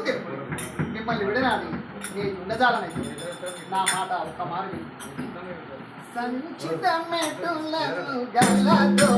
ఎందుకు చెప్పు మిమ్మల్ని విడనాడి నేను ఉండజాలనైతే నా మాట ఒక్క మాట విను. సంచిత మెటులను గలతో